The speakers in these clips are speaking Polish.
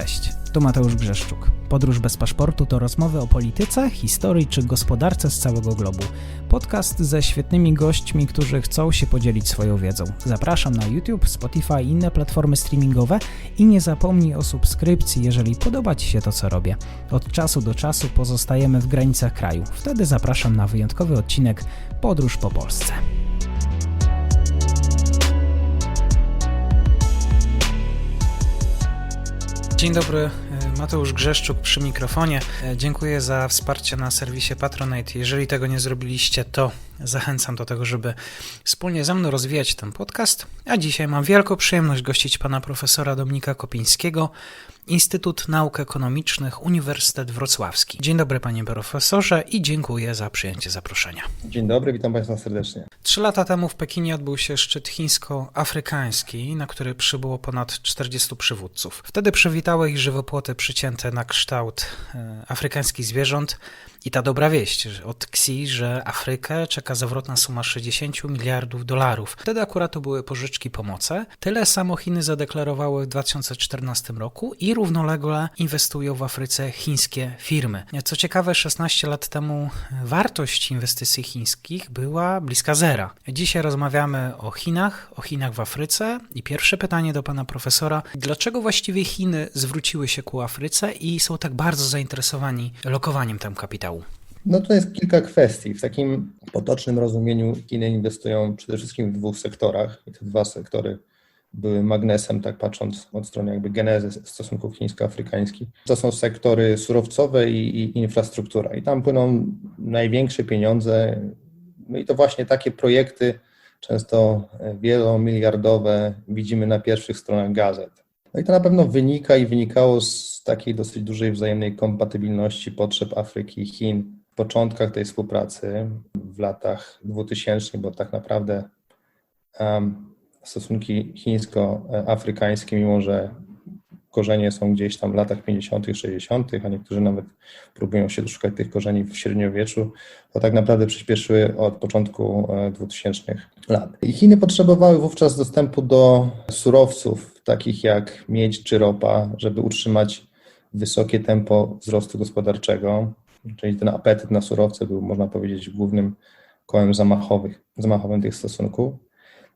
Cześć, tu Mateusz Grzeszczuk. Podróż bez paszportu to rozmowy o polityce, historii czy gospodarce z całego globu. Podcast ze świetnymi gośćmi, którzy chcą się podzielić swoją wiedzą. Zapraszam na YouTube, Spotify i inne platformy streamingowe i nie zapomnij o subskrypcji, jeżeli podoba Ci się to, co robię. Od czasu do czasu pozostajemy w granicach kraju. Wtedy zapraszam na wyjątkowy odcinek Podróż po Polsce. Dzień dobry, Mateusz Grzeszczuk przy mikrofonie. E, Dziękuję za wsparcie na serwisie Patronite. Jeżeli tego nie zrobiliście, to zachęcam do tego, żeby wspólnie ze mną rozwijać ten podcast. A dzisiaj mam wielką przyjemność gościć pana profesora Dominika Kopińskiego, Instytut Nauk Ekonomicznych, Uniwersytet Wrocławski. Dzień dobry panie profesorze i dziękuję za przyjęcie zaproszenia. Dzień dobry, witam Państwa serdecznie. Trzy lata temu w Pekinie odbył się szczyt chińsko-afrykański, na który przybyło ponad 40 przywódców. Wtedy przywitały ich żywopłoty przycięte na kształt e, afrykańskich zwierząt i ta dobra wieść od Xi, że Afrykę czeka zawrotna suma 60 miliardów dolarów. Wtedy akurat to były pożyczki pomocy. Tyle samo Chiny zadeklarowały w 2014 roku i równolegle inwestują w Afryce chińskie firmy. Co ciekawe, 16 lat temu wartość inwestycji chińskich była bliska zera. Dzisiaj rozmawiamy o Chinach, o Chinach w Afryce i pierwsze pytanie do pana profesora, dlaczego właściwie Chiny zwróciły się ku Afryce i są tak bardzo zainteresowani lokowaniem tam kapitału? No to jest kilka kwestii. W takim potocznym rozumieniu Chiny inwestują przede wszystkim w dwóch sektorach i te dwa sektory były magnesem, tak patrząc od strony jakby genezy stosunków chińsko-afrykańskich. To są sektory surowcowe i, i infrastruktura i tam płyną największe pieniądze no i to właśnie takie projekty, często wielomiliardowe, widzimy na pierwszych stronach gazet. No i to na pewno wynika i wynikało z takiej dosyć dużej wzajemnej kompatybilności potrzeb Afryki i Chin w początkach tej współpracy, w latach 2000, bo tak naprawdę um, stosunki chińsko-afrykańskie, mimo że korzenie są gdzieś tam w latach 50., 60., a niektórzy nawet próbują się doszukać tych korzeni w średniowieczu, to tak naprawdę przyspieszyły od początku 2000 lat. I Chiny potrzebowały wówczas dostępu do surowców, takich jak miedź czy ropa, żeby utrzymać wysokie tempo wzrostu gospodarczego, czyli ten apetyt na surowce był, można powiedzieć, głównym kołem zamachowych, zamachowym tych stosunków.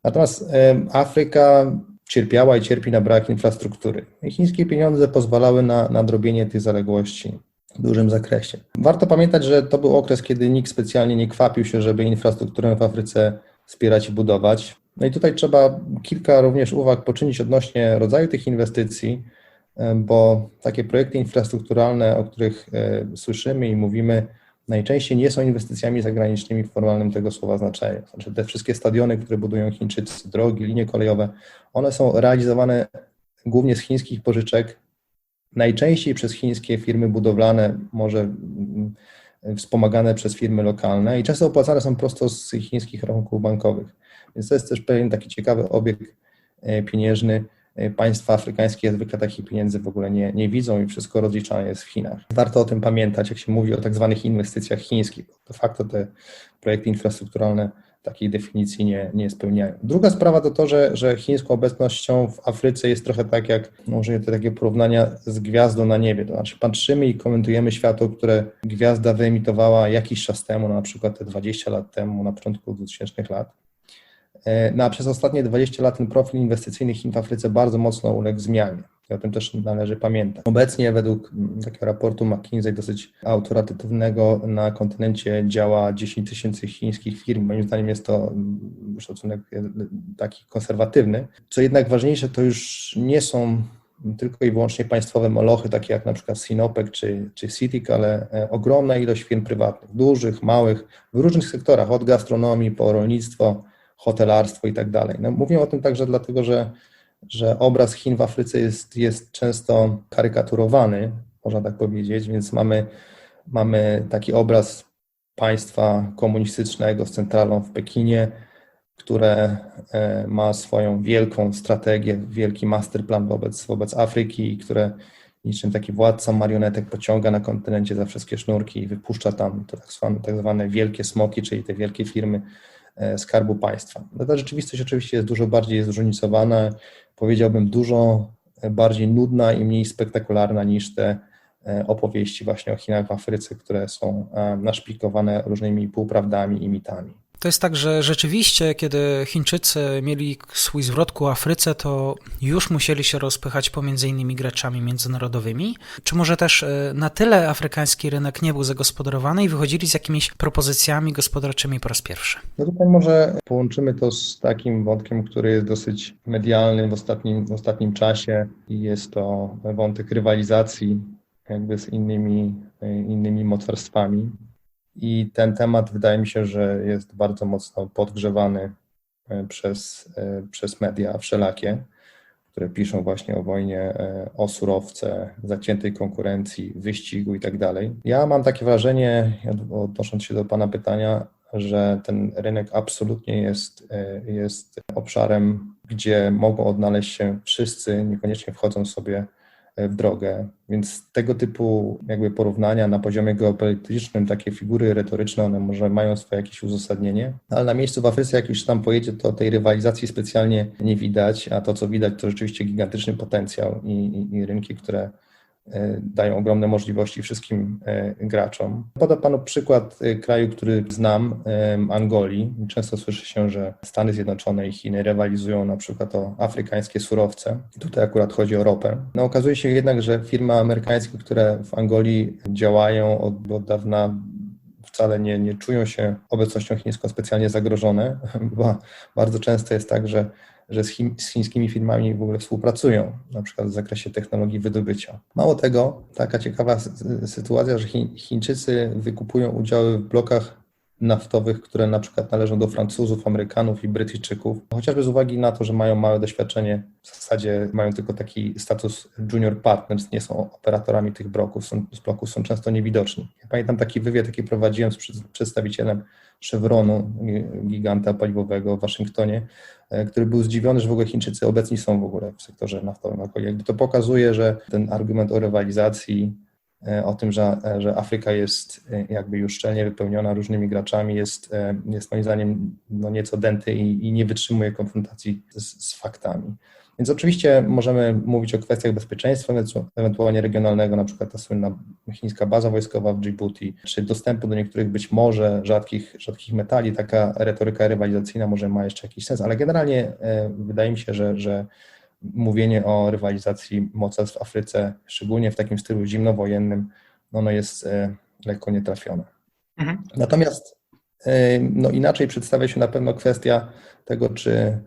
Natomiast Afryka cierpiała i cierpi na brak infrastruktury. I chińskie pieniądze pozwalały na nadrobienie tych zaległości w dużym zakresie. Warto pamiętać, że to był okres, kiedy nikt specjalnie nie kwapił się, żeby infrastrukturę w Afryce wspierać i budować. No i tutaj trzeba kilka również uwag poczynić odnośnie rodzaju tych inwestycji, bo takie projekty infrastrukturalne, o których słyszymy i mówimy, najczęściej nie są inwestycjami zagranicznymi w formalnym tego słowa znaczeniu. Znaczy te wszystkie stadiony, które budują Chińczycy, drogi, linie kolejowe, one są realizowane głównie z chińskich pożyczek, najczęściej przez chińskie firmy budowlane, może wspomagane przez firmy lokalne i często opłacane są prosto z chińskich rachunków bankowych. Więc to jest też pewien taki ciekawy obieg pieniężny, państwa afrykańskie zwykle takich pieniędzy w ogóle nie, nie widzą i wszystko rozliczane jest w Chinach. Warto o tym pamiętać, jak się mówi o tak zwanych inwestycjach chińskich, de facto te projekty infrastrukturalne takiej definicji nie, nie spełniają. Druga sprawa to to, że, że chińską obecnością w Afryce jest trochę tak jak, może te takie porównania z gwiazdą na niebie, to znaczy patrzymy i komentujemy światło, które gwiazda wyemitowała jakiś czas temu, na przykład te 20 lat temu, na początku 2000 lat. No a przez ostatnie 20 lat ten profil inwestycyjny Chin w Afryce bardzo mocno uległ zmianie. I o tym też należy pamiętać. Obecnie według takiego raportu McKinsey, dosyć autorytatywnego, na kontynencie działa 10 tysięcy chińskich firm. Moim zdaniem jest to szacunek taki konserwatywny. Co jednak ważniejsze, to już nie są tylko i wyłącznie państwowe molochy, takie jak na przykład Sinopec czy, czy CITIC, ale ogromna ilość firm prywatnych, dużych, małych, w różnych sektorach, od gastronomii po rolnictwo, hotelarstwo i tak dalej. No, mówię o tym także dlatego, że, że obraz Chin w Afryce jest, jest często karykaturowany, można tak powiedzieć, więc mamy, mamy taki obraz państwa komunistycznego z centralą w Pekinie, które ma swoją wielką strategię, wielki masterplan wobec, wobec Afryki, które niczym taki władca marionetek pociąga na kontynencie za wszystkie sznurki i wypuszcza tam tak zwane, tak zwane wielkie smoki, czyli te wielkie firmy Skarbu Państwa. No ta rzeczywistość oczywiście jest dużo bardziej zróżnicowana, powiedziałbym dużo bardziej nudna i mniej spektakularna niż te e, opowieści właśnie o Chinach w Afryce, które są e, naszpikowane różnymi półprawdami i mitami. To jest tak, że rzeczywiście, kiedy Chińczycy mieli swój zwrot ku Afryce, to już musieli się rozpychać pomiędzy innymi graczami międzynarodowymi. Czy może też e, na tyle afrykański rynek nie był zagospodarowany i wychodzili z jakimiś propozycjami gospodarczymi po raz pierwszy? No tutaj może połączymy to z takim wątkiem, który jest dosyć medialny w ostatnim, w ostatnim czasie i jest to wątek rywalizacji jakby z innymi, innymi mocarstwami. I ten temat wydaje mi się, że jest bardzo mocno podgrzewany e, przez, e, przez media wszelakie, które piszą właśnie o wojnie, e, o surowce, zaciętej konkurencji, wyścigu i tak dalej. Ja mam takie wrażenie, odnosząc się do Pana pytania, że ten rynek absolutnie jest, jest obszarem, gdzie mogą odnaleźć się wszyscy, niekoniecznie wchodzą sobie w drogę. Więc tego typu jakby porównania na poziomie geopolitycznym, takie figury retoryczne, one może mają swoje jakieś uzasadnienie, ale na miejscu w Afryce, jak już tam pojedzie, to tej rywalizacji specjalnie nie widać, a to, co widać, to rzeczywiście gigantyczny potencjał i, i, i rynki, które E, dają ogromne możliwości wszystkim e, graczom. Podam panu przykład e, kraju, który znam, Angolii. Często słyszy się, że Stany Zjednoczone i Chiny rywalizują na przykład o afrykańskie surowce. Tutaj akurat chodzi o ropę. No, okazuje się jednak, że firmy amerykańskie, które w Angolii działają od, od dawna, wcale nie, nie czują się obecnością chińską specjalnie zagrożone, bo bardzo często jest tak, że że z, z, chińskimi firmami w ogóle współpracują, na przykład w zakresie technologii wydobycia. Mało tego, taka ciekawa sytuacja, że Chińczycy wykupują udziały w blokach naftowych, które na przykład należą do Francuzów, Amerykanów i Brytyjczyków, chociażby z uwagi na to, że mają małe doświadczenie, w zasadzie mają tylko taki status junior partners, nie są operatorami tych bloków, są, z bloków są często niewidoczni. Ja pamiętam taki wywiad, jaki prowadziłem z przedstawicielem Chevronu, giganta paliwowego w Waszyngtonie, który był zdziwiony, że w ogóle Chińczycy obecni są w ogóle w sektorze naftowym. Jakby to pokazuje, że ten argument o rywalizacji, e, o tym, że, e, że Afryka jest jakby już szczelnie wypełniona różnymi graczami, jest, jest moim zdaniem no nieco dęty i, i nie wytrzymuje konfrontacji z, z faktami. Więc oczywiście możemy mówić o kwestiach bezpieczeństwa, ewentualnie regionalnego, na przykład ta słynna chińska baza wojskowa w Djibouti, czy dostępu do niektórych być może rzadkich, rzadkich metali. Taka retoryka rywalizacyjna może ma jeszcze jakiś sens, ale generalnie e, wydaje mi się, że, że mówienie o rywalizacji mocarstw w Afryce, szczególnie w takim stylu zimnowojennym, no ono jest e, lekko nietrafione. Mhm. Natomiast e, no inaczej przedstawia się na pewno kwestia tego, czy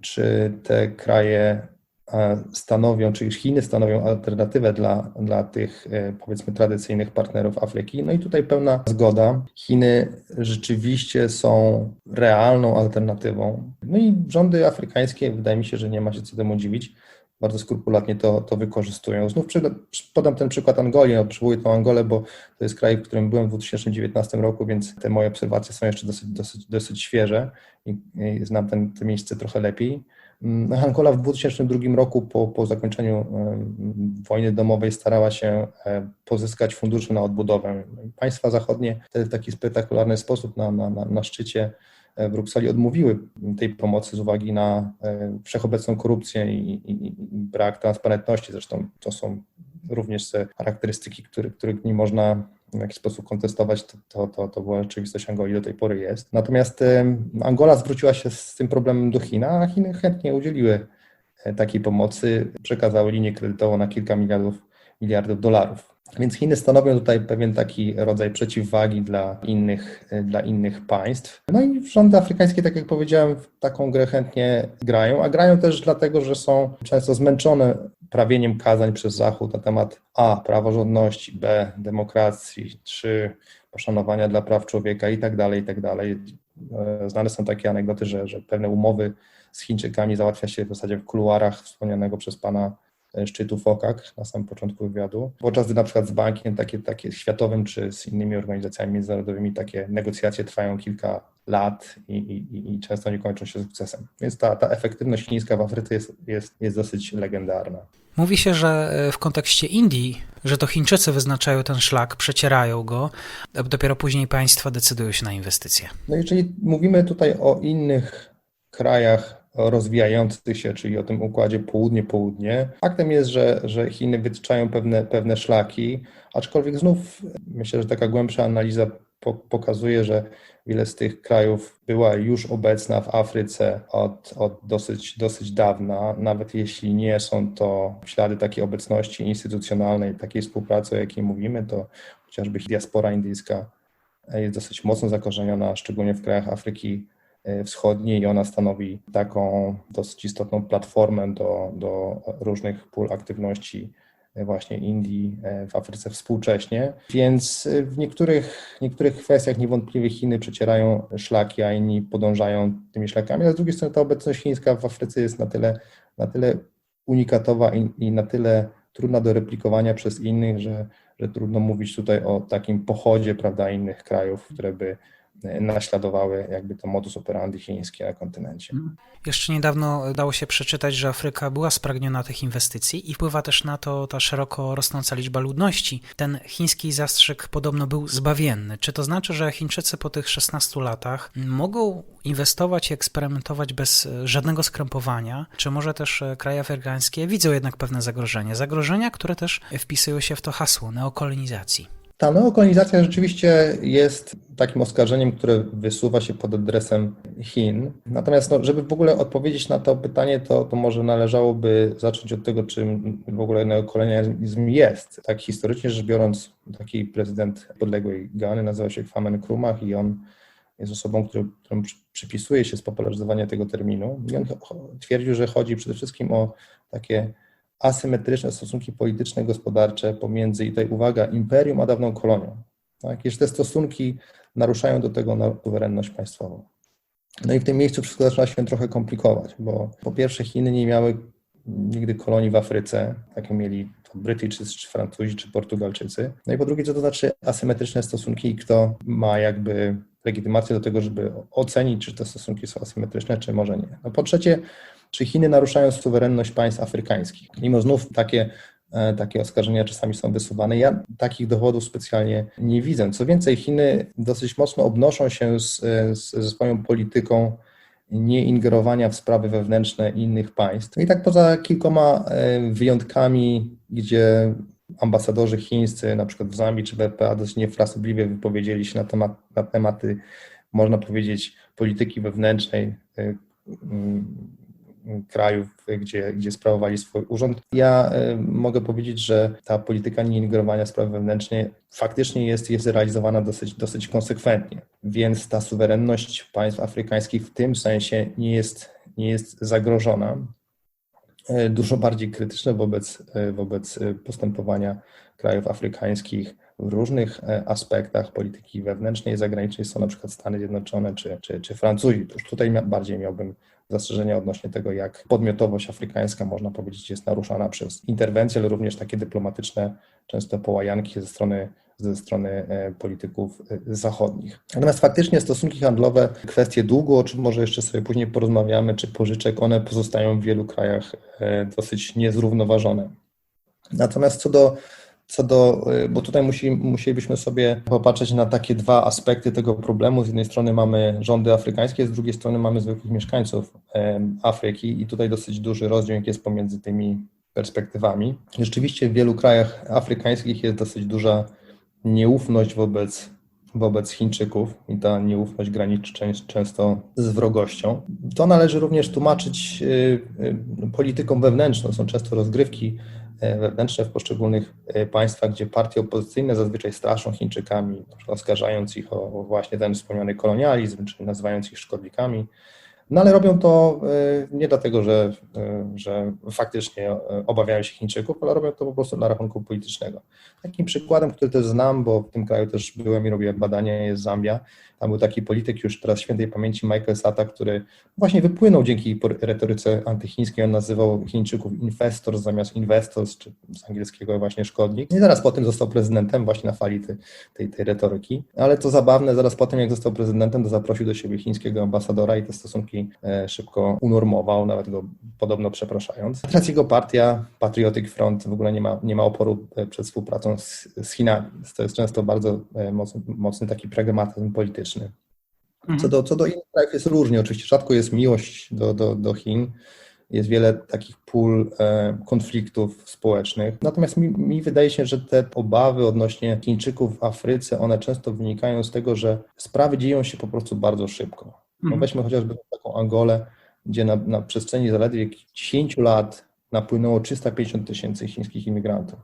czy te kraje e, stanowią, czy Chiny stanowią alternatywę dla, dla tych e, powiedzmy tradycyjnych partnerów Afryki. No i tutaj pełna zgoda. Chiny rzeczywiście są realną alternatywą. No i rządy afrykańskie, wydaje mi się, że nie ma się co temu dziwić, bardzo skrupulatnie to, to wykorzystują. Znów przy, podam ten przykład Angolii, no, przywołuję tą Angolę, bo to jest kraj, w którym byłem w 2019 roku, więc te moje obserwacje są jeszcze dosyć, dosyć, dosyć świeże i, i znam ten, to miejsce trochę lepiej. Mm, Angola w 2002 roku po, po zakończeniu wojny domowej starała się e, pozyskać fundusze na odbudowę. Państwa zachodnie w taki spektakularny sposób na, na, na, na szczycie w Brukseli odmówiły tej pomocy z uwagi na e, wszechobecną korupcję i, i, i brak transparentności. Zresztą to są również charakterystyki, które, których nie można w jakiś sposób kontestować, to, to, to, to była rzeczywistość Angolii do tej pory jest. Natomiast e, Angola zwróciła się z tym problemem do Chin, a Chiny chętnie udzieliły e, takiej pomocy, przekazały linię kredytową na kilka miliardów, miliardów dolarów. Więc Chiny stanowią tutaj pewien taki rodzaj przeciwwagi dla innych, dla innych państw. No i rządy afrykańskie, tak jak powiedziałem, taką grę chętnie grają, a grają też dlatego, że są często zmęczone prawieniem kazań przez Zachód na temat A. praworządności, B. demokracji, 3. poszanowania dla praw człowieka i tak dalej, i tak dalej. E, znane są takie anegdoty, że, że pewne umowy z Chińczykami załatwia się w zasadzie w kuluarach wspomnianego przez pana E, szczytu FOKAK na samym początku wywiadu, podczas gdy na przykład z bankiem takie, takie światowym czy z innymi organizacjami międzynarodowymi takie negocjacje trwają kilka lat i, i, i często nie kończą się sukcesem. Więc ta, ta efektywność chińska w Afryce jest, jest, jest dosyć legendarna. Mówi się, że e, w kontekście Indii, że to Chińczycy wyznaczają ten szlak, przecierają go, a dopiero później państwa decydują się na inwestycje. No jeżeli mówimy tutaj o innych krajach rozwijających się, czyli o tym układzie południe-południe. Faktem jest, że, że Chiny wytyczają pewne, pewne szlaki, aczkolwiek znów myślę, że taka głębsza analiza po, pokazuje, że wiele z tych krajów była już obecna w Afryce od, od dosyć, dosyć dawna, nawet jeśli nie są to ślady takiej obecności instytucjonalnej, takiej współpracy, o jakiej mówimy, to chociażby diaspora indyjska jest dosyć mocno zakorzeniona, szczególnie w krajach Afryki Wschodniej i ona stanowi taką dosyć istotną platformę do, do różnych pól aktywności właśnie Indii w Afryce współcześnie. Więc w niektórych, niektórych kwestiach niewątpliwie Chiny przecierają szlaki, a inni podążają tymi szlakami, ale z drugiej strony ta obecność chińska w Afryce jest na tyle, na tyle unikatowa i, i na tyle trudna do replikowania przez innych, że, że trudno mówić tutaj o takim pochodzie prawda, innych krajów, które by naśladowały jakby to modus operandi chińskie na kontynencie. Jeszcze niedawno dało się przeczytać, że Afryka była spragniona tych inwestycji i wpływa też na to ta szeroko rosnąca liczba ludności. Ten chiński zastrzyk podobno był zbawienny. Czy to znaczy, że Chińczycy po tych 16 latach mogą inwestować i eksperymentować bez żadnego skrępowania? Czy może też kraje afrykańskie widzą jednak pewne zagrożenie? Zagrożenia, które też wpisują się w to hasło neokolonizacji. Ta neokolonizacja rzeczywiście jest takim oskarżeniem, które wysuwa się pod adresem Chin. Natomiast, no, żeby w ogóle odpowiedzieć na to pytanie, to, to może należałoby zacząć od tego, czym w ogóle neokolonializm jest. Tak historycznie rzecz biorąc, taki prezydent podległej Gany nazywał się Kwame Nkrumah i on jest osobą, który, którą przypisuje się spopularyzowanie tego terminu. I on twierdził, że chodzi przede wszystkim o takie asymetryczne stosunki polityczne, gospodarcze pomiędzy, i tutaj uwaga, imperium a dawną kolonią. Tak? Jeśli te stosunki naruszają do tego suwerenność państwową. No i w tym miejscu wszystko zaczyna się trochę komplikować, bo po pierwsze Chiny nie miały nigdy kolonii w Afryce, takie mieli Brytyjczycy, czy Francuzi, czy Portugalczycy. No i po drugie, co to znaczy asymetryczne stosunki i kto ma jakby legitymację do tego, żeby ocenić, czy te stosunki są asymetryczne, czy może nie. No po trzecie, czy Chiny naruszają suwerenność państw afrykańskich. Mimo znów takie, takie oskarżenia czasami są wysuwane. Ja takich dowodów specjalnie nie widzę. Co więcej, Chiny dosyć mocno obnoszą się z, z, ze swoją polityką nieingerowania w sprawy wewnętrzne innych państw. No I tak poza kilkoma wyjątkami, gdzie ambasadorzy chińscy, na przykład w Zambii czy w RPA, dość niefrasobliwie wypowiedzieli się na, temat, na tematy, można powiedzieć, polityki wewnętrznej krajów, gdzie, gdzie sprawowali swój urząd. Ja mogę powiedzieć, że ta polityka nieingerowania w sprawy wewnętrzne faktycznie jest, jest realizowana dosyć, dosyć konsekwentnie, więc ta suwerenność państw afrykańskich w tym sensie nie jest, nie jest zagrożona. Dużo bardziej krytyczne wobec, wobec postępowania krajów afrykańskich w różnych aspektach polityki wewnętrznej i zagranicznej są na przykład Stany Zjednoczone czy, czy, czy Francuzi. Już tutaj bardziej miałbym zastrzeżenia odnośnie tego, jak podmiotowość afrykańska, można powiedzieć, jest naruszana przez interwencje, ale również takie dyplomatyczne, często połajanki ze strony, ze strony polityków zachodnich. Natomiast faktycznie stosunki handlowe, kwestie długu, o czym może jeszcze sobie później porozmawiamy, czy pożyczek, one pozostają w wielu krajach dosyć niezrównoważone. Natomiast co do co do, bo tutaj musi, musielibyśmy sobie popatrzeć na takie dwa aspekty tego problemu. Z jednej strony mamy rządy afrykańskie, z drugiej strony mamy zwykłych mieszkańców Afryki i tutaj dosyć duży rozdźwięk jest pomiędzy tymi perspektywami. Rzeczywiście w wielu krajach afrykańskich jest dosyć duża nieufność wobec, wobec Chińczyków i ta nieufność graniczy często z wrogością. To należy również tłumaczyć polityką wewnętrzną. Są często rozgrywki wewnętrzne w poszczególnych państwach, gdzie partie opozycyjne zazwyczaj straszą Chińczykami, oskarżając ich o właśnie ten wspomniany kolonializm, czy nazywając ich szkodnikami. No ale robią to nie dlatego, że, że faktycznie obawiają się Chińczyków, ale robią to po prostu na rachunku politycznego. Takim przykładem, który też znam, bo w tym kraju też byłem i robiłem badania, jest Zambia. Tam był taki polityk już teraz świętej pamięci Michael Sata, który właśnie wypłynął dzięki retoryce antychińskiej. On nazywał Chińczyków investors zamiast investors, czy z angielskiego właśnie szkodnik. I zaraz po tym został prezydentem właśnie na fali tej, tej, tej retoryki. Ale co zabawne, zaraz po tym jak został prezydentem, to zaprosił do siebie chińskiego ambasadora i te stosunki szybko unormował, nawet go podobno przepraszając. Teraz jego partia, Patriotic Front, w ogóle nie ma, nie ma oporu przed współpracą z, z Chinami. To jest często bardzo mocny, mocny taki pragmatyzm polityczny. Mhm. Co do, co do innych krajów jest różnie, oczywiście rzadko jest miłość do, do, do Chin, jest wiele takich pól e, konfliktów społecznych. Natomiast mi, mi wydaje się, że te obawy odnośnie Chińczyków w Afryce, one często wynikają z tego, że sprawy dzieją się po prostu bardzo szybko. No Mhm. weźmy chociażby taką Angolę, gdzie na, na przestrzeni zaledwie 10 lat napłynęło 350 tysięcy chińskich imigrantów.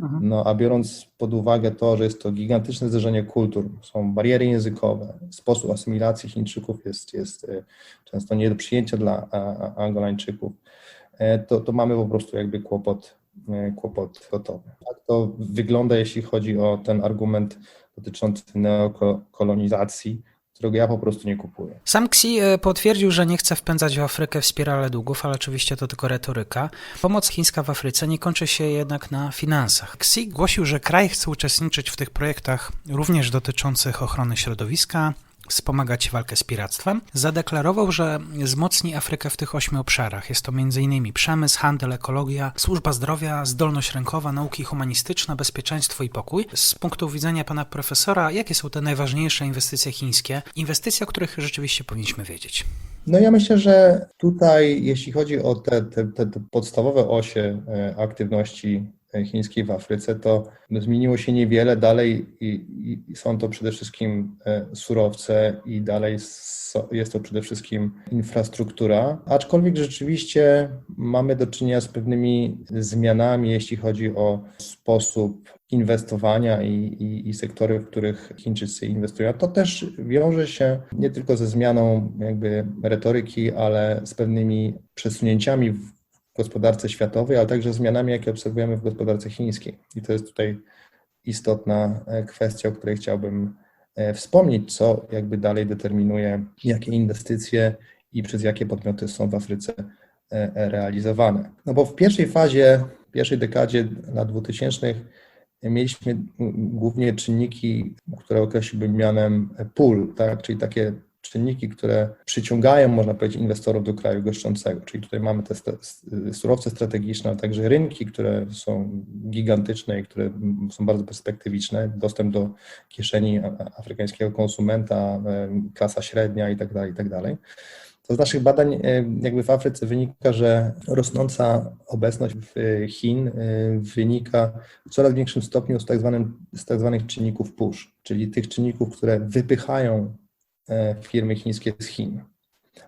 Mhm. No a biorąc pod uwagę to, że jest to gigantyczne zderzenie kultur, są bariery językowe, sposób asymilacji Chińczyków jest, jest e, często nie do przyjęcia dla Angolańczyków, e, to, to mamy po prostu jakby kłopot, e, kłopot gotowy. Tak to wygląda, jeśli chodzi o ten argument dotyczący neokolonizacji, którego ja po prostu nie kupuję. Sam Xi e, potwierdził, że nie chce wpędzać w Afrykę w spirale długów, ale oczywiście to tylko retoryka. Pomoc chińska w Afryce nie kończy się jednak na finansach. Xi głosił, że kraj chce uczestniczyć w tych projektach również dotyczących ochrony środowiska, wspomagać walkę z piractwem. Zadeklarował, że wzmocni Afrykę w tych ośmiu obszarach. Jest to m.in. przemysł, handel, ekologia, służba zdrowia, zdolność rękowa, nauki humanistyczne, bezpieczeństwo i pokój. Z punktu widzenia pana profesora, jakie są te najważniejsze inwestycje chińskie? Inwestycje, o których rzeczywiście powinniśmy wiedzieć. No ja myślę, że tutaj, jeśli chodzi o te, te, te, podstawowe osie e, aktywności chińskiej w Afryce, to zmieniło się niewiele. Dalej i, i są to przede wszystkim e, surowce i dalej so, jest to przede wszystkim infrastruktura, aczkolwiek rzeczywiście mamy do czynienia z pewnymi zmianami, jeśli chodzi o sposób inwestowania i, i, i, sektory, w których Chińczycy inwestują. To też wiąże się nie tylko ze zmianą jakby retoryki, ale z pewnymi przesunięciami w gospodarce światowej, ale także zmianami, jakie obserwujemy w gospodarce chińskiej. I to jest tutaj istotna kwestia, o której chciałbym wspomnieć, co jakby dalej determinuje, jakie inwestycje i przez jakie podmioty są w Afryce realizowane. No bo w pierwszej fazie, w pierwszej dekadzie lat 2000 mieliśmy głównie czynniki, które określiłbym mianem pól, tak? czyli takie czynniki, które przyciągają, można powiedzieć, inwestorów do kraju goszczącego. Czyli tutaj mamy te surowce strategiczne, ale także rynki, które są gigantyczne i które są bardzo perspektywiczne, dostęp do kieszeni afrykańskiego konsumenta, klasa średnia i tak dalej, i tak. To z naszych badań jakby w Afryce wynika, że rosnąca obecność Chin wynika w coraz większym stopniu z tak, zwanym, z tak zwanych czynników push, czyli tych czynników, które wypychają firmy chińskie z Chin.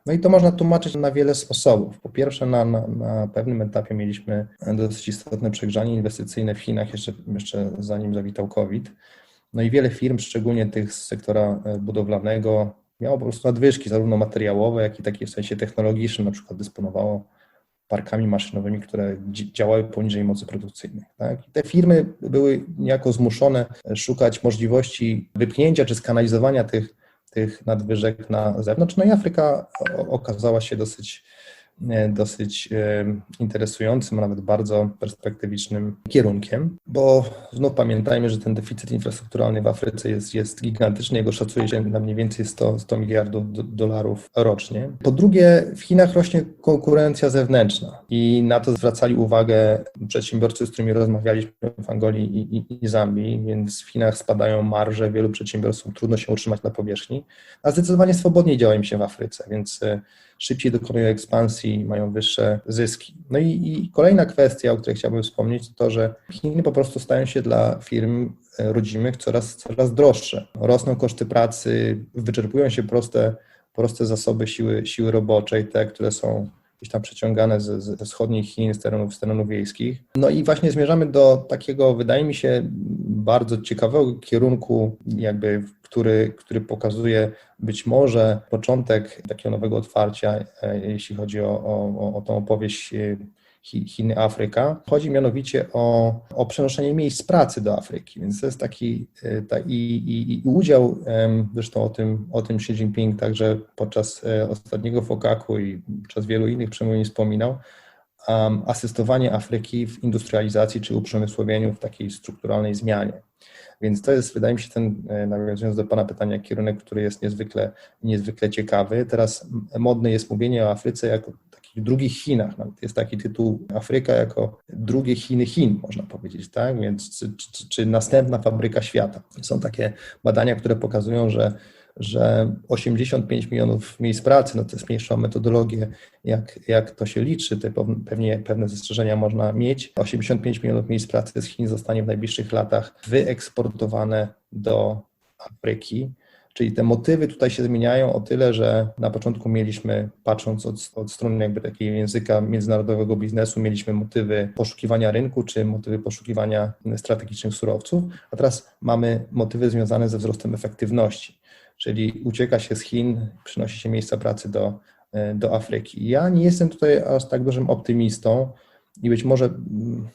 No i to można tłumaczyć na wiele sposobów. Po pierwsze, na, na, na pewnym etapie mieliśmy dosyć istotne przegrzanie inwestycyjne w Chinach, jeszcze, jeszcze zanim zawitał COVID. No i wiele firm, szczególnie tych z sektora budowlanego, miało po prostu nadwyżki, zarówno materiałowe, jak i takie w sensie technologicznym, na przykład dysponowało parkami maszynowymi, które działały poniżej mocy produkcyjnej. Tak? Te firmy były niejako zmuszone szukać możliwości wypchnięcia czy skanalizowania tych, tych nadwyżek na zewnątrz. No i Afryka okazała się dosyć, dosyć interesującym, a nawet bardzo perspektywicznym kierunkiem, bo znów pamiętajmy, że ten deficyt infrastrukturalny w Afryce jest, jest gigantyczny, jego szacuje się na mniej więcej 100, 100 miliardów dolarów rocznie. Po drugie, w Chinach rośnie konkurencja zewnętrzna i na to zwracali uwagę przedsiębiorcy, z którymi rozmawialiśmy w Angolii i, i, i Zambii, więc w Chinach spadają marże, wielu przedsiębiorstwom trudno się utrzymać na powierzchni, a zdecydowanie swobodniej działa im się w Afryce, więc szybciej dokonują ekspansji, mają wyższe zyski. No i, i, kolejna kwestia, o której chciałbym wspomnieć, to to, że Chiny po prostu stają się dla firm rodzimych coraz, coraz droższe. Rosną koszty pracy, wyczerpują się proste, proste zasoby siły, siły roboczej, te, które są gdzieś tam przeciągane ze, ze wschodnich Chin, z terenów, z terenów wiejskich. No i właśnie zmierzamy do takiego, wydaje mi się, bardzo ciekawego kierunku, jakby, który, który pokazuje być może początek takiego nowego otwarcia, jeśli chodzi o, o, o tą opowieść Chiny, Afryka. Chodzi mianowicie o, o przenoszenie miejsc pracy do Afryki, więc to jest taki ta, i, i, i udział, zresztą o tym, o tym Xi Jinping także podczas ostatniego fokaku i podczas wielu innych przemówień wspominał, um, asystowanie Afryki w industrializacji czy uprzemysłowieniu w takiej strukturalnej zmianie. Więc to jest, wydaje mi się, ten, nawiązując do Pana pytania, kierunek, który jest niezwykle, niezwykle ciekawy. Teraz modne jest mówienie o Afryce jako takich drugich Chinach. Nawet jest taki tytuł Afryka jako drugie Chiny Chin, można powiedzieć, tak? Więc czy, czy, czy następna fabryka świata. Są takie badania, które pokazują, że że 85 milionów miejsc pracy, no to jest mniejsza metodologię, jak, jak to się liczy, te pewnie pewne zastrzeżenia można mieć. 85 milionów miejsc pracy z Chin zostanie w najbliższych latach wyeksportowane do Afryki. Czyli te motywy tutaj się zmieniają o tyle, że na początku mieliśmy, patrząc od, od strony jakby takiego języka międzynarodowego biznesu, mieliśmy motywy poszukiwania rynku czy motywy poszukiwania strategicznych surowców, a teraz mamy motywy związane ze wzrostem efektywności, czyli ucieka się z Chin, przynosi się miejsca pracy do, do Afryki. Ja nie jestem tutaj aż tak dużym optymistą i być może mm,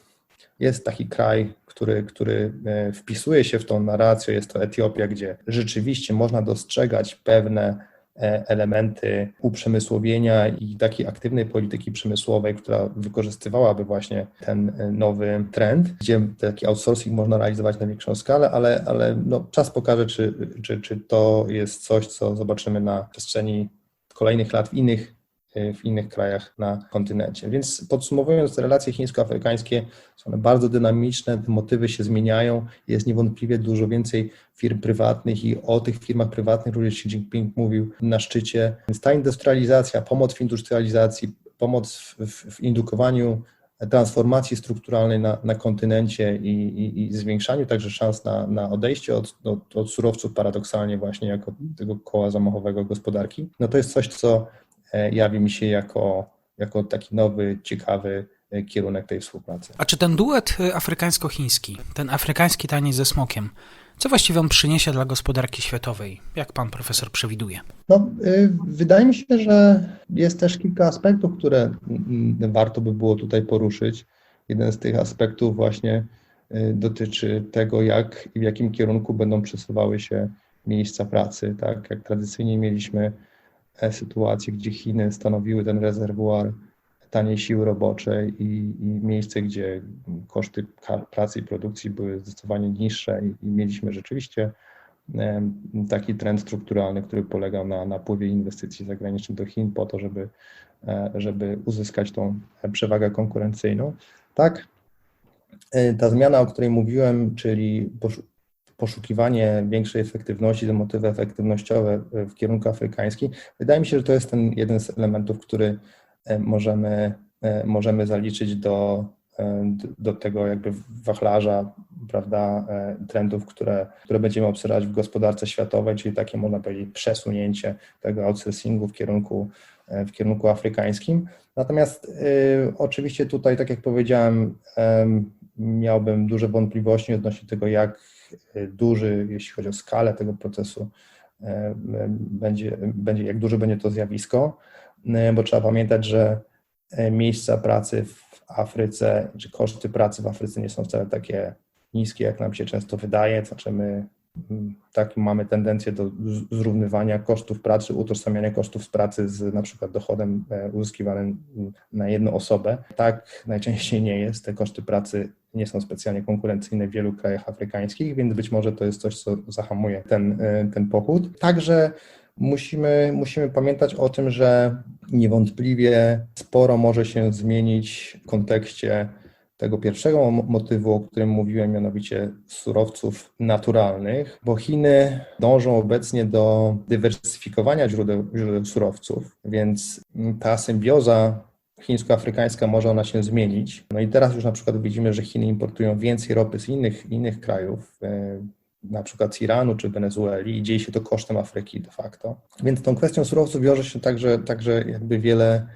jest taki kraj, który, który e, wpisuje się w tą narrację, jest to Etiopia, gdzie rzeczywiście można dostrzegać pewne e, elementy uprzemysłowienia i takiej aktywnej polityki przemysłowej, która wykorzystywałaby właśnie ten e, nowy trend, gdzie taki outsourcing można realizować na większą skalę, ale, ale no, czas pokaże, czy, czy, czy to jest coś, co zobaczymy na przestrzeni kolejnych lat w innych w innych krajach na kontynencie. Więc podsumowując, relacje chińsko-afrykańskie są one bardzo dynamiczne, motywy się zmieniają, jest niewątpliwie dużo więcej firm prywatnych i o tych firmach prywatnych również Xi Jinping mówił na szczycie. Więc ta industrializacja, pomoc w industrializacji, pomoc w, w, w indukowaniu transformacji strukturalnej na, na kontynencie i, i, i, zwiększaniu także szans na, na odejście od, od, od surowców paradoksalnie właśnie jako tego koła zamachowego gospodarki, no to jest coś, co E, jawi mi się jako, jako taki nowy, ciekawy e, kierunek tej współpracy. A czy ten duet e, afrykańsko-chiński, ten afrykański taniej ze smokiem, co właściwie on przyniesie dla gospodarki światowej? Jak pan profesor przewiduje? No, wydaje mi się, że jest też kilka aspektów, które warto by było tutaj poruszyć. Jeden z tych aspektów właśnie dotyczy tego, jak i w jakim kierunku będą przesuwały się miejsca pracy. Tak? Jak tradycyjnie mieliśmy E, sytuacje, gdzie Chiny stanowiły ten rezerwuar taniej siły roboczej i, i miejsce, gdzie koszty pracy i produkcji były zdecydowanie niższe i, i mieliśmy rzeczywiście e, taki trend strukturalny, który polegał na napływie inwestycji zagranicznych do Chin po to, żeby, e, żeby uzyskać tą przewagę konkurencyjną. Tak, ta zmiana, o której mówiłem, czyli poszukiwanie większej efektywności, te motywy efektywnościowe w kierunku afrykańskim. Wydaje mi się, że to jest ten jeden z elementów, który e, możemy, e, możemy zaliczyć do, e, do tego jakby wachlarza prawda, trendów, które, które będziemy obserwować w gospodarce światowej, czyli takie można powiedzieć przesunięcie tego outsourcingu w kierunku, w kierunku afrykańskim. Natomiast y, oczywiście tutaj, tak jak powiedziałem, y, miałbym duże wątpliwości odnośnie tego, jak duży, jeśli chodzi o skalę tego procesu, e, będzie, będzie, jak duże będzie to zjawisko, e, bo trzeba pamiętać, że e, miejsca pracy w Afryce, czy koszty pracy w Afryce nie są wcale takie niskie, jak nam się często wydaje. Znaczy my tak mamy tendencję do zrównywania kosztów pracy, utożsamiania kosztów pracy z na przykład dochodem uzyskiwanym na jedną osobę. Tak najczęściej nie jest. Te koszty pracy nie są specjalnie konkurencyjne w wielu krajach afrykańskich, więc być może to jest coś, co zahamuje ten, e, ten pochód. Także musimy, musimy pamiętać o tym, że niewątpliwie sporo może się zmienić w kontekście tego pierwszego motywu, o którym mówiłem, mianowicie surowców naturalnych, bo Chiny dążą obecnie do dywersyfikowania źródeł, źródeł surowców, więc ta symbioza chińsko-afrykańska może ona się zmienić. No i teraz już na przykład widzimy, że Chiny importują więcej ropy z innych, innych krajów, e, na przykład z Iranu czy Wenezueli i dzieje się to kosztem Afryki de facto. Więc tą kwestią surowców wiąże się także, także jakby wiele,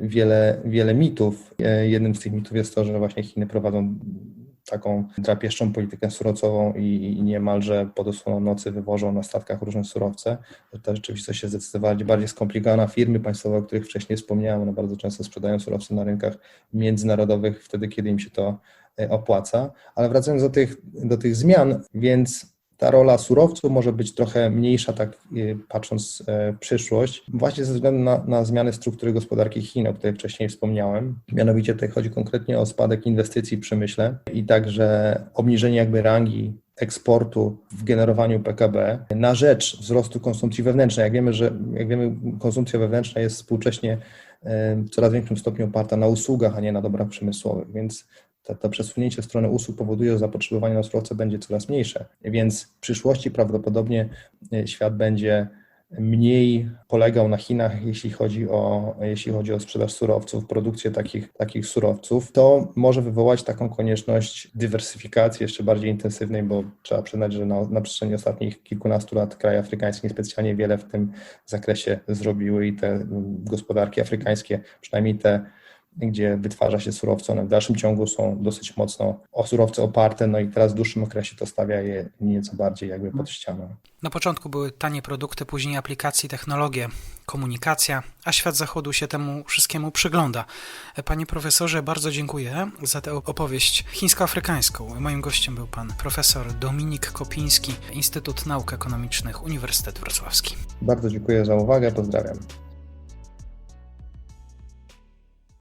wiele, wiele mitów. E, jednym z tych mitów jest to, że właśnie Chiny prowadzą taką drapieszczą politykę surowcową i, i niemalże pod osłoną nocy wywożą na statkach różne surowce. Ta rzeczywistość jest zdecydowanie bardziej skomplikowana. Firmy państwowe, o których wcześniej wspomniałem, one bardzo często sprzedają surowce na rynkach międzynarodowych wtedy, kiedy im się to e, opłaca. Ale wracając do tych, do tych zmian, więc ta rola surowców może być trochę mniejsza, tak y, patrząc e, w przyszłość, właśnie ze względu na, na zmiany struktury gospodarki Chin, o której wcześniej wspomniałem. Mianowicie tutaj chodzi konkretnie o spadek inwestycji w przemyśle i także obniżenie jakby rangi eksportu w generowaniu PKB na rzecz wzrostu konsumpcji wewnętrznej. Jak wiemy, że jak wiemy, konsumpcja wewnętrzna jest współcześnie e, w coraz większym stopniu oparta na usługach, a nie na dobrach przemysłowych, więc to, to przesunięcie w stronę usług powoduje, że zapotrzebowanie na surowce będzie coraz mniejsze. Więc w przyszłości prawdopodobnie e, świat będzie mniej polegał na Chinach, jeśli chodzi o, jeśli chodzi o sprzedaż surowców, produkcję takich, takich surowców, to może wywołać taką konieczność dywersyfikacji jeszcze bardziej intensywnej, bo trzeba przyznać, że na, na przestrzeni ostatnich kilkunastu lat kraje afrykańskie niespecjalnie wiele w tym zakresie zrobiły i te mm, gospodarki afrykańskie, przynajmniej te gdzie wytwarza się surowce, one w dalszym ciągu są dosyć mocno o surowce oparte, no i teraz w dłuższym okresie to stawia je nieco bardziej jakby pod ścianą. Na początku były tanie produkty, później aplikacje, technologie, komunikacja, a świat zachodu się temu wszystkiemu przygląda. Panie profesorze, bardzo dziękuję za tę opowieść chińsko-afrykańską. Moim gościem był pan profesor Dominik Kopiński, Instytut Nauk Ekonomicznych, Uniwersytet Wrocławski. Bardzo dziękuję za uwagę, pozdrawiam.